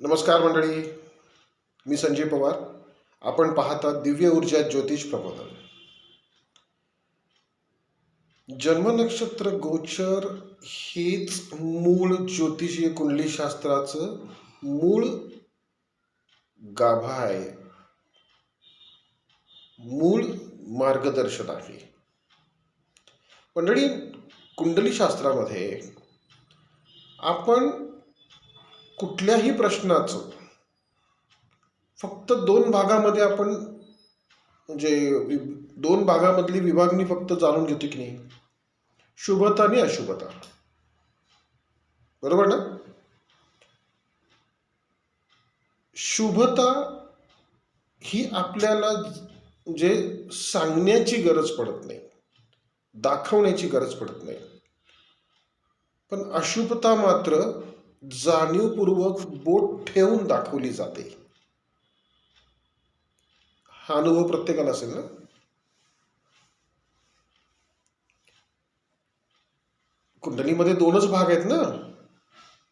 नमस्कार मंडळी मी संजय पवार. आपण पाहता दिव्य ऊर्जा ज्योतिष प्रबोधन. जन्म नक्षत्र गोचर हेच मूळ ज्योतिषीय कुंडली शास्त्राचं मूळ गाभा आहे. मूळ मार्गदर्शन आहे. मंडळी कुंडली शास्त्रामध्ये आपण कुठल्याही प्रश्नाचं फक्त दोन भागामध्ये आपण म्हणजे दोन भागामधली विभागणी फक्त जाणून घेतो की नाही? शुभता आणि अशुभता. बरोबर ना? शुभता ही आपल्याला जे सांगण्याची गरज पडत नाही दाखवण्याची गरज पडत नाही. पण अशुभता मात्र जाणीवपूर्वक बोट ठेवून दाखवली जाते. हा अनुभव प्रत्येकाला असेल ना? कुंडलीमध्ये दोनच भाग आहेत ना?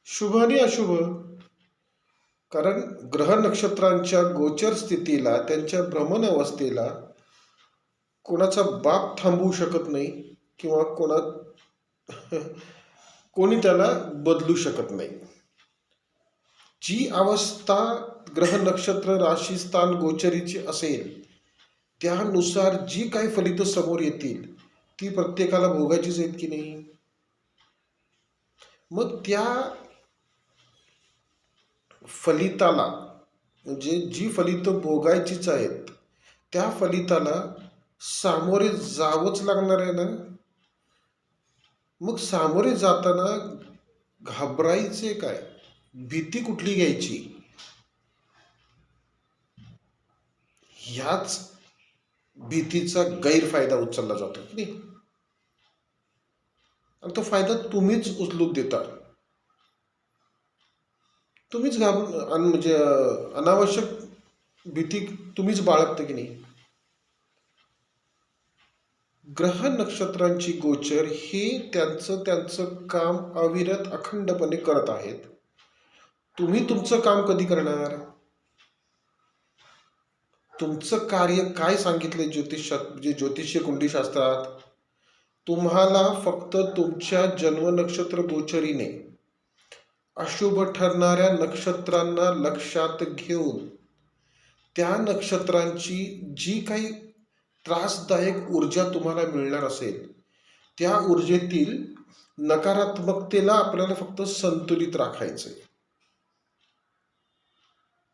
शुभ आणि अशुभ. कारण ग्रह नक्षत्रांच्या गोचर स्थितीला त्यांच्या भ्रमण अवस्थेला कोणाचा बाप थांबवू शकत नाही किंवा कोणा कोणी त्याला बदलू शकत नाही. जी अवस्था ग्रह नक्षत्र राशी स्थान गोचरीची असेल त्यानुसार जी काही फलित समोर येतील ती प्रत्येकाला भोगायचीच आहेत की नाही? मग त्या फलिताला म्हणजे जी फलित भोगायचीच आहेत त्या फलिताला सामोरे जावंच लागणार आहे ना? मग सामोरे जाताना घाबरायचे काय? भीती कुठली घ्यायची? ह्याच भीतीचा गैरफायदा उचलला जातो की नाही? आणि तो फायदा तुम्हीच उचलून देता. तुम्हीच घाबरून म्हणजे अनावश्यक भीती तुम्हीच बाळगता की नाही? ग्रह नक्षत्रांची गोचर हे त्यांचं त्यांचं काम अविरत अखंडपणे करत आहेत. तुम्ही तुमचं काम कधी करणार? तुमचं कार्य काय सांगितले ज्योतिष जे ज्योतिषीय कुंडीशास्त्रात तुम्हाला फक्त तुमच्या जन्म नक्षत्र गोचरीने अशुभ ठरणाऱ्या नक्षत्रांना लक्षात घेऊन त्या नक्षत्रांची जी काही त्रासदायक ऊर्जा तुम्हाला मिळणार असेल त्या ऊर्जेतील नकारात्मकतेला आपल्याला फक्त संतुलित राखायचंय.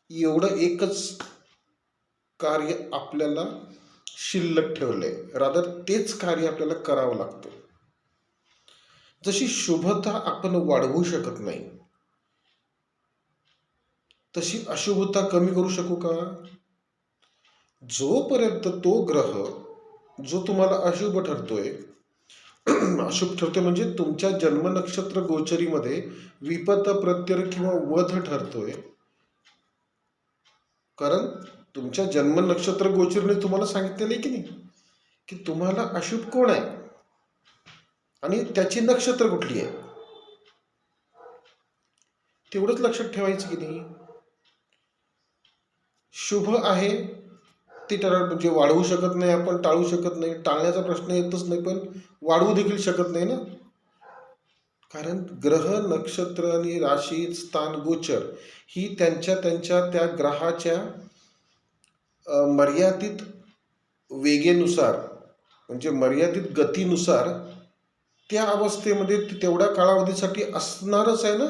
एवढं एकच कार्य आपल्याला शिल्लक ठेवलंय. रादर तेच कार्य आपल्याला करावं लागतं. जशी शुभता आपण वाढवू शकत नाही तशी अशुभता कमी करू शकू का? जोपर्यंत तो ग्रह जो तुम्हाला अशुभ ठरतोय अशुभ ठरतोय म्हणजे तुमच्या जन्म नक्षत्र गोचरीमध्ये विपत प्रत्यय किंवा वध ठरतोय. कारण तुमच्या जन्म नक्षत्र गोचरीने तुम्हाला सांगितलेलं आहे की नाही? की तुम्हाला अशुभ कोण आहे? आणि त्याची नक्षत्र कुठली आहे? तेवढंच लक्षात ठेवायचं की नाही? शुभ आहे ती ठराव म्हणजे वाढवू शकत नाही आपण टाळू शकत नाही. टाळण्याचा प्रश्न येतच नाही पण वाढवू देखील शकत नाही ना? कारण ग्रह नक्षत्र आणि राशी स्थान गोचर ही त्यांच्या त्यांच्या त्या ग्रहाच्या मर्यादित वेगेनुसार म्हणजे मर्यादित गतीनुसार त्या अवस्थेमध्ये तेवढ्या कालावधीसाठी असणारच आहे ना?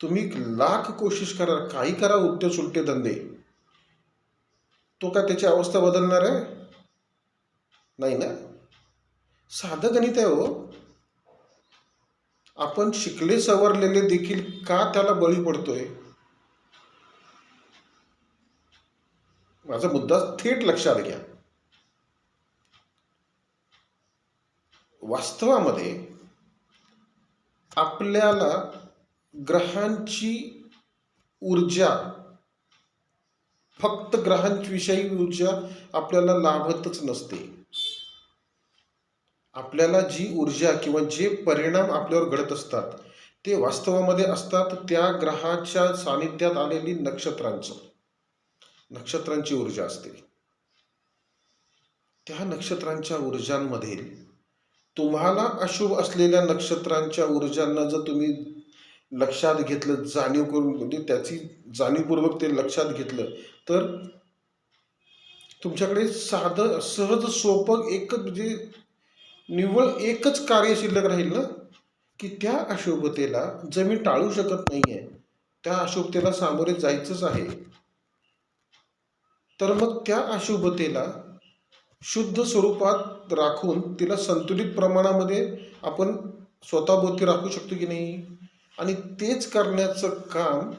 तुम्ही लाख कोशिश करा काही करा उलटे सुलटे धंदे. तो का त्याची अवस्था बदलणार आहे? नाही ना? साधं गणित आहे हो. आपण शिकले सवरलेले देखील का त्याला बळी पडतोय? माझा मुद्दा थेट लक्षात घ्या. वास्तवामध्ये आपल्याला ग्रहांची ऊर्जा फक्त ग्रहांविषयी ऊर्जा आपल्याला लाभतच नसते. आपल्याला जी ऊर्जा किंवा जे परिणाम आपल्यावर घडत असतात ते वास्तवामध्ये असतात त्या ग्रहाच्या सानिध्यात आलेली नक्षत्रांचं. नक्षत्रांची ऊर्जा असते. त्या नक्षत्रांच्या ऊर्जांमध्ये तुम्हाला अशुभ असलेल्या नक्षत्रांच्या ऊर्जांना जर तुम्ही लक्षात घेतलं जाणीव करून म्हणजे त्याची जाणीवपूर्वक ते लक्षात घेतलं. तर तुमच्याकडे साधं सहज सोपं एकच म्हणजे निव्वळ एकच कार्य शिल्लक राहील ना? की त्या अशुभतेला जर मी टाळू शकत नाही आहे त्या अशुभतेला सामोरे जायचंच आहे. तर मग त्या अशुभतेला शुद्ध स्वरूपात राखून तिला संतुलित प्रमाणामध्ये आपण स्वतःभोवती राखू शकतो की नाही? आणि तेच करण्याचं काम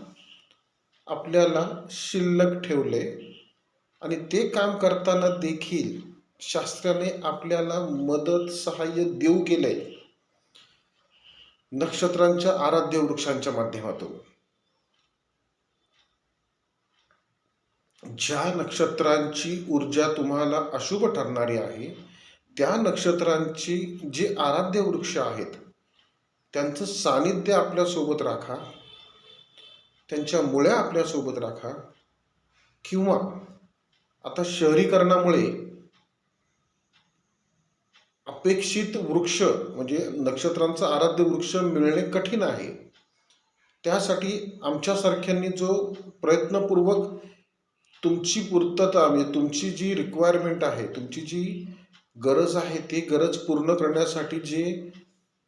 आपल्याला शिल्लक ठेवले आणि ते काम करताना देखील शास्त्राने आपल्याला मदत सहाय्य देऊ केलंय. नक्षत्रांच्या आराध्य वृक्षांच्या माध्यमातून. ज्या नक्षत्रांची ऊर्जा तुम्हाला अशुभ ठरणारी आहे त्या नक्षत्रांची जे आराध्य वृक्ष आहेत त्यांचं सानिध्य आपल्यासोबत राखा. त्यांच्या मुळ्या आपल्यासोबत राखा. किंवा आता शहरीकरणामुळे अपेक्षित वृक्ष म्हणजे नक्षत्रांचं आराध्य वृक्ष मिळणे कठीण आहे. त्यासाठी आमच्यासारख्यांनी जो प्रयत्नपूर्वक तुमची पूर्तता म्हणजे तुमची जी रिक्वायरमेंट आहे तुमची जी गरज आहे ती गरज पूर्ण करण्यासाठी जे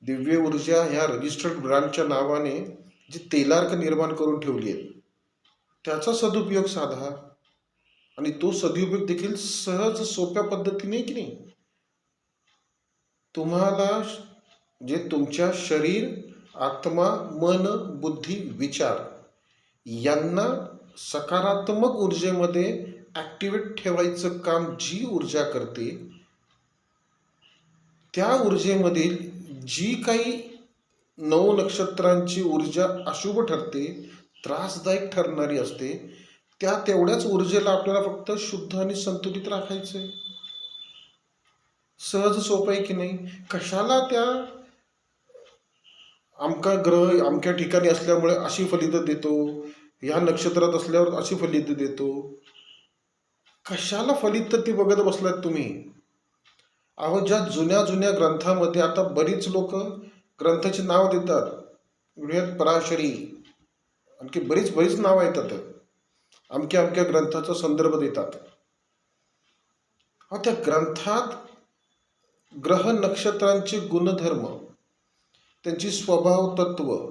दिव्य ऊर्जा ह्या रजिस्टर्ड ब्रँडच्या नावाने जी तेलार्क निर्माण करून ठेवली आहे त्याचा सदुपयोग साधा. आणि तो सदुपयोग देखील सहज सोप्या पद्धतीने की नाही? तुम्हाला जे तुमच्या शरीर आत्मा मन बुद्धी विचार यांना सकारात्मक ऊर्जेमध्ये ॲक्टिवेट ठेवायचं काम जी ऊर्जा करते त्या ऊर्जेमधील जी काही नऊ नक्षत्रांची ऊर्जा अशुभ ठरते त्रासदायक ठरणारी असते त्या तेवढ्याच ऊर्जेला आपल्याला फक्त शुद्ध आणि संतुलित राखायचं आहे सहज सोपं आहे की नाही? कशाला त्या अमका ग्रह अमक्या ठिकाणी असल्यामुळे अशी फलितं देतो? ह्या नक्षत्रात असल्यावर अशी फलितं देतो? कशाला फलित ती बघत बसलात तुम्ही? अहो ज्या जुन्या जुन्या ग्रंथामध्ये आता बरीच लोक ग्रंथाची नाव देतात. बृहत पराशरी आणखी बरीच बरीच नावं येतात अमक्या अमक्या ग्रंथाचा संदर्भ देतात. अहो त्या ग्रंथात ग्रह नक्षत्रांचे गुणधर्म त्यांची स्वभाव तत्व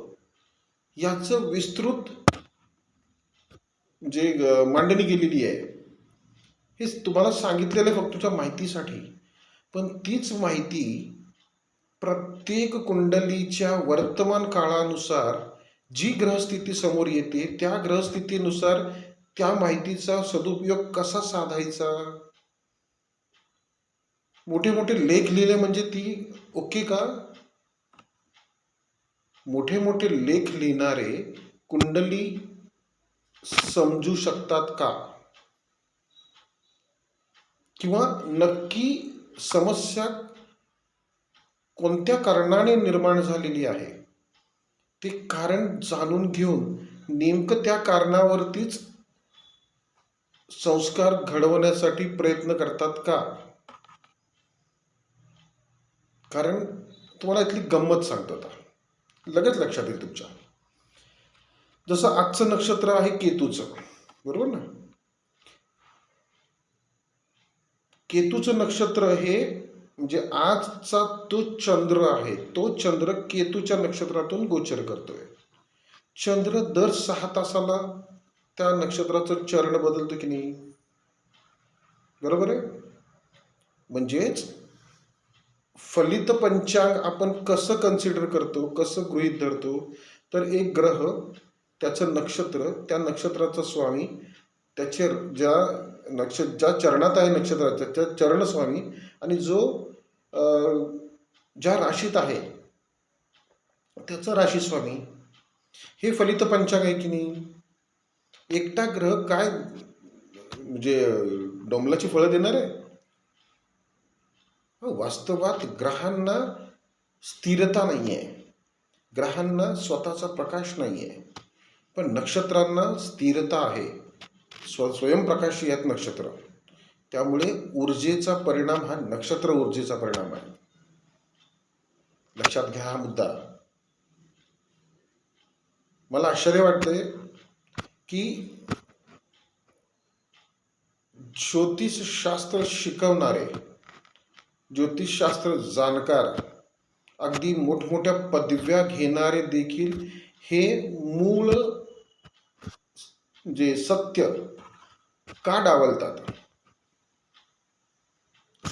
याचं विस्तृत जे ग- मांडणी केलेली आहे. हे तुम्हाला सांगितलेलं आहे फक्त तुझ्या माहितीसाठी. पण तीच माहिती प्रत्येक कुंडलीच्या वर्तमान काळानुसार जी ग्रहस्थिती समोर येते त्या ग्रहस्थितीनुसार त्या माहितीचा सदुपयोग कसा साधायचा? मोठे मोठे लेख लिहिले म्हणजे ती ओके का? मोठे मोठे लेख लिहिणारे कुंडली समजू शकतात का? किंवा नक्की समस्या कोणत्या कारणाने निर्माण झालेली आहे? ते कारण जाणून घेऊन नेमकं त्या कारणावरतीच संस्कार घडवण्यासाठी प्रयत्न करतात का? कारण तुम्हाला इथली गंमत सांगतो आता. लगेच लक्षात येईल तुमच्या. जसं आजचं नक्षत्र आहे केतूचं. बरोबर ना? केतूचं नक्षत्र हे म्हणजे आजचा तो चंद्र आहे. तो चंद्र केतूच्या नक्षत्रातून गोचर करतोय. चंद्र दर सहा तासाला त्या नक्षत्राचं चरण बदलतो की नाही? बरोबर आहे? म्हणजेच फलित पंचांग आपण कसं कन्सिडर करतो कसं गृहीत धरतो तर एक ग्रह त्याचं नक्षत्र त्या नक्षत्राचा स्वामी त्याचे ज्या नक्ष ज्या चरणात आहे नक्षत्राच्या त्या चरणस्वामी आणि जो ज्या राशीत आहे त्याचा राशीस्वामी हे फलित पंचांग आहे की नाही? एकटा ग्रह काय म्हणजे डोंबलाची फळं देणार आहे? हो, वास्तवात ग्रहांना स्थिरता नाही आहे ग्रहांना स्वतःचा प्रकाश नाही आहे पण नक्षत्रांना स्थिरता आहे. स्व स्वयंप्रकाशी आहेत नक्षत्र. त्यामुळे ऊर्जेचा परिणाम हा नक्षत्र ऊर्जेचा परिणाम आहे. लक्षात घ्या हा मुद्दा. मला आश्चर्य वाटतंय की ज्योतिषशास्त्र शिकवणारे ज्योतिषशास्त्र जाणकार अगदी मोठमोठ्या पदव्या घेणारे देखील हे मूळ जे सत्य का डावलतात?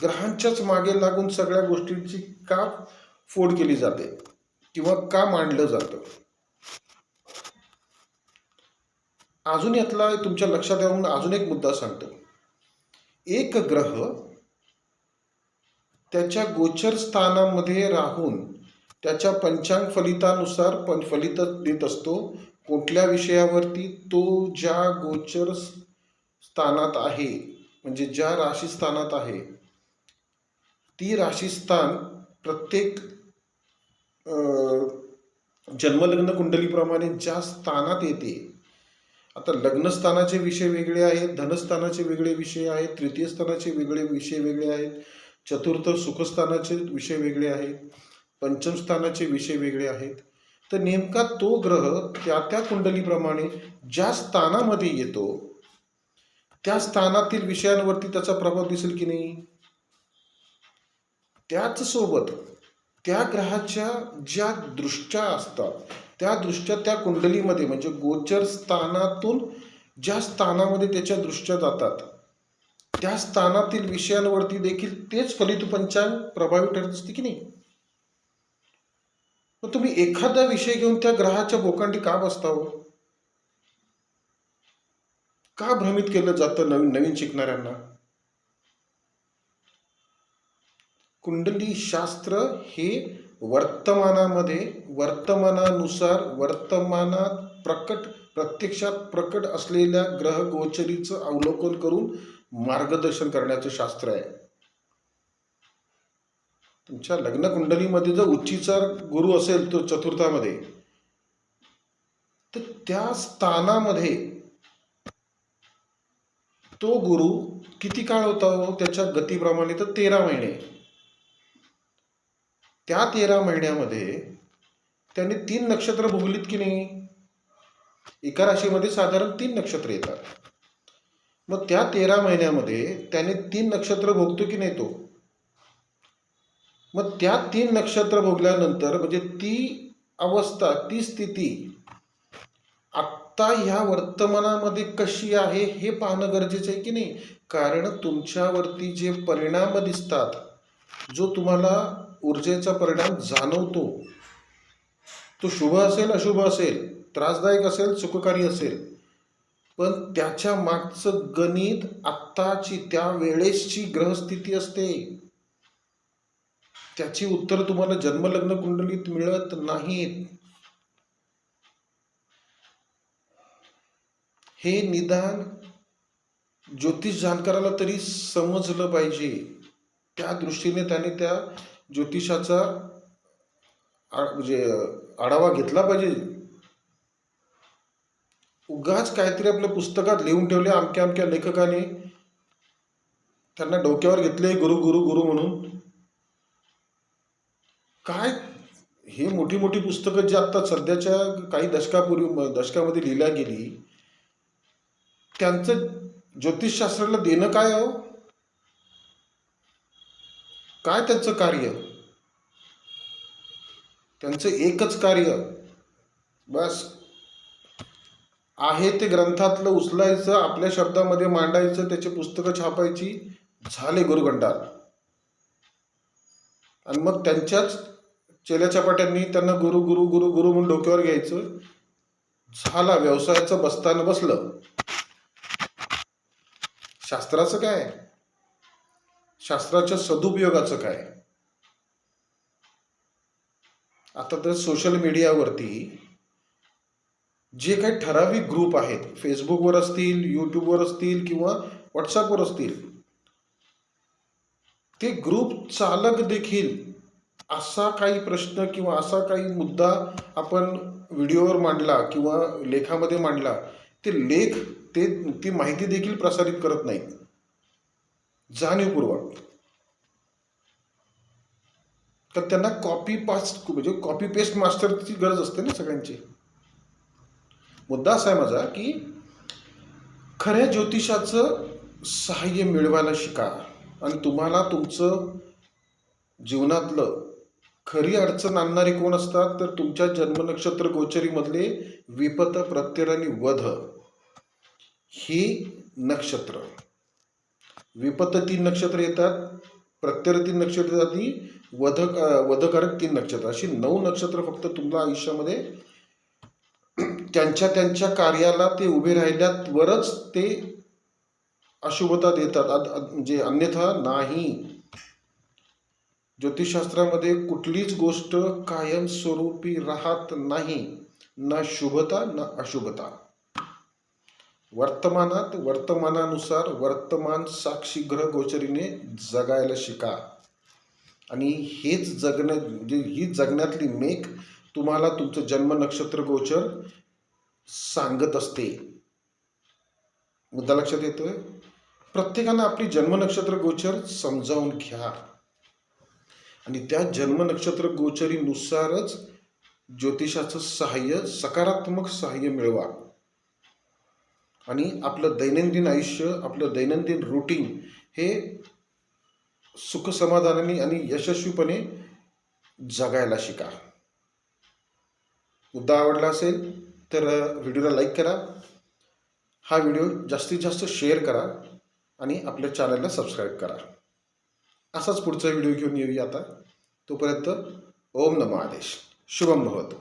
ग्रहांच्याच मागे लागून सगळ्या गोष्टींची का फोड केली जाते किंवा का मांडलं जातं? अजून यातला तुमच्या लक्षात येऊन अजून एक मुद्दा सांगतो. एक ग्रह त्याच्या गोचर स्थानामध्ये राहून त्याच्या पंचांग फलितानुसार पण फलित देत असतो. कुठल्या विषयावरती? तो ज्या गोचर स्थानात आहे. म्हणजे ज्या राशीस्थानात आहे ती राशीस्थान प्रत्येक जन्मलग्न कुंडलीप्रमाणे ज्या स्थानात येते. आता लग्नस्थानाचे विषय वेगळे आहेत धनस्थानाचे वेगळे विषय आहेत तृतीय स्थानाचे वेगळे विषय वेगळे आहेत चतुर्थ सुखस्थानाचे विषय वेगळे आहेत पंचमस्थानाचे विषय वेगळे आहेत. तर नेमका तो ग्रह त्या त्या कुंडलीप्रमाणे ज्या स्थानामध्ये येतो त्या स्थानातील विषयांवरती त्याचा प्रभाव दिसेल की नाही? त्याच सोबत त्या ग्रहाच्या ज्या दृष्ट्या असतात त्या दृष्ट्या त्या कुंडलीमध्ये म्हणजे गोचर स्थानातून ज्या स्थानामध्ये त्याच्या दृष्ट्या जातात त्या स्थानातील विषयांवरती देखील तेच फलित पंचांग प्रभावी ठरत असते की नाही? मग तुम्ही एखादा विषय घेऊन त्या ग्रहाच्या बोकांडी का बसता हो? का भ्रमित केलं जातं नवीन नवीन शिकणाऱ्यांना? कुंडली शास्त्र हे वर्तमानामध्ये वर्तमानानुसार वर्तमानात प्रकट प्रत्यक्षात प्रकट असलेल्या ग्रह गोचरीचं अवलोकन करून मार्गदर्शन करण्याचं शास्त्र आहे. तुमच्या लग्न कुंडलीमध्ये जर उच्चीचा गुरु असेल तो चतुर्थामध्ये तर त्या स्थानामध्ये तो गुरु किती काळ होता हो? त्याच्या गतीप्रमाणे तर तेरा महिने. त्या तेरा महिन्यामध्ये त्याने तीन नक्षत्र भोगलीत की नाही? एका राशीमध्ये साधारण तीन नक्षत्र येतात. मग त्या तेरा महिन्यामध्ये त्याने तीन नक्षत्र भोगतो की नाही तो? मग त्या तीन नक्षत्र भोगल्यानंतर म्हणजे ती अवस्था ती स्थिती आत्ता ह्या वर्तमानामध्ये कशी आहे हे पाहणं गरजेचं आहे की नाही? कारण तुमच्यावरती जे परिणाम दिसतात जो तुम्हाला ऊर्जेचा परिणाम जाणवतो तो शुभ असेल अशुभ असेल त्रासदायक असेल सुखकारी असेल पण त्याच्या मागचं गणित आत्ताची त्या वेळेसची ग्रहस्थिती असते. त्याची उत्तर तुम्हाला जन्मलग्न कुंडलीत मिळत नाहीत. हे निदान ज्योतिष जाणकाराला तरी समजलं पाहिजे. त्या दृष्टीने त्याने त्या ज्योतिषाचा आ- म्हणजे आढावा घेतला पाहिजे. उगाच काहीतरी आपल्या पुस्तकात लिहून ठेवले अमक्या अमक्या लेखकाने. त्यांना डोक्यावर घेतले गुरु गुरु गुरु म्हणून. काय? हे मोठी मोठी पुस्तकं जी आत्ता सध्याच्या काही दशकापूर्वी दशकामध्ये लिहिल्या गेली त्यांचं ज्योतिषशास्त्राला देणं काय हो? काय त्यांचं कार्य? त्यांचं एकच कार्य. बस. आहे ते ग्रंथातलं उचलायचं आपल्या शब्दामध्ये मांडायचं त्याची पुस्तकं छापायची. झाले गुरुगंडार आणि मग त्यांच्याच चेल्याचपाट्यांनी त्यांना गुरु गुरु गुरु गुरु म्हणून डोक्यावर घ्यायचं. झाला व्यवसायाचं बसताना बसलं. शास्त्राचं काय? शास्त्राच्या सदुपयोगाचं काय? आता तर सोशल मीडियावरती जे काही ठराविक ग्रुप आहेत फेसबुकवर असतील यूट्यूबवर असतील किंवा व्हॉट्सअपवर असतील ते ग्रुप चालक देखील असा काही प्रश्न किंवा असा काही मुद्दा आपण व्हिडिओवर मांडला किंवा लेखामध्ये मांडला ते लेख ते ती माहिती देखील प्रसारित करत नाहीत. जाणीवपूर्वक. तर त्यांना कॉपी पास्ट म्हणजे कॉपी पेस्ट मास्टरची गरज असते ना सगळ्यांची. मुद्दा असा आहे माझा की खऱ्या ज्योतिषाचं सहाय्य मिळवायला शिका आणि तुम्हाला तुमचं जीवनातलं खरी अडचण आणणारी कोण असतात? तर तुमच्या जन्मनक्षत्र गोचरीमधले विपत प्रत्यय आणि वध. ही नक्षत्र. विपत तीन नक्षत्र येतात प्रत्यर तीन नक्षत्र येतात आणि वध वधकारक तीन नक्षत्र. अशी नऊ नक्षत्र फक्त तुमच्या आयुष्यामध्ये त्यांच्या त्यांच्या कार्याला ते उभे राहिल्यावरच ते अशुभता देतात. म्हणजे अन्यथा नाही. ज्योतिषशास्त्रामध्ये कुठलीच गोष्ट कायमस्वरूपी राहत नाही. ना शुभता ना अशुभता. वर्तमानात वर्तमानानुसार वर्तमान साक्षी ग्रह गोचरीने जगायला शिका. आणि हेच जगण्या म्हणजे ही जगण्यातली मेक तुम्हाला तुमचं जन्म नक्षत्र गोचर सांगत असते. मुद्दा लक्षात येतोय? प्रत्येकानं आपली जन्म नक्षत्र गोचर समजावून घ्या. आणि त्या जन्म नक्षत्र गोचरीनुसारच ज्योतिषाचं सहाय्य सकारात्मक सहाय्य मिळवा. आणि आपलं दैनंदिन आयुष्य आपलं दैनंदिन रुटीन हे सुखसमाधानाने आणि यशस्वीपणे जगायला शिका. मुद्दा आवडला असेल तर व्हिडिओला लाईक करा. हा व्हिडिओ जास्तीत जास्त शेअर करा आणि आपल्या चॅनलला सबस्क्राईब करा. असाच पुढचा व्हिडिओ घेऊन येऊया आता. तोपर्यंत ओम नमः आदेश. शुभम महत्त्व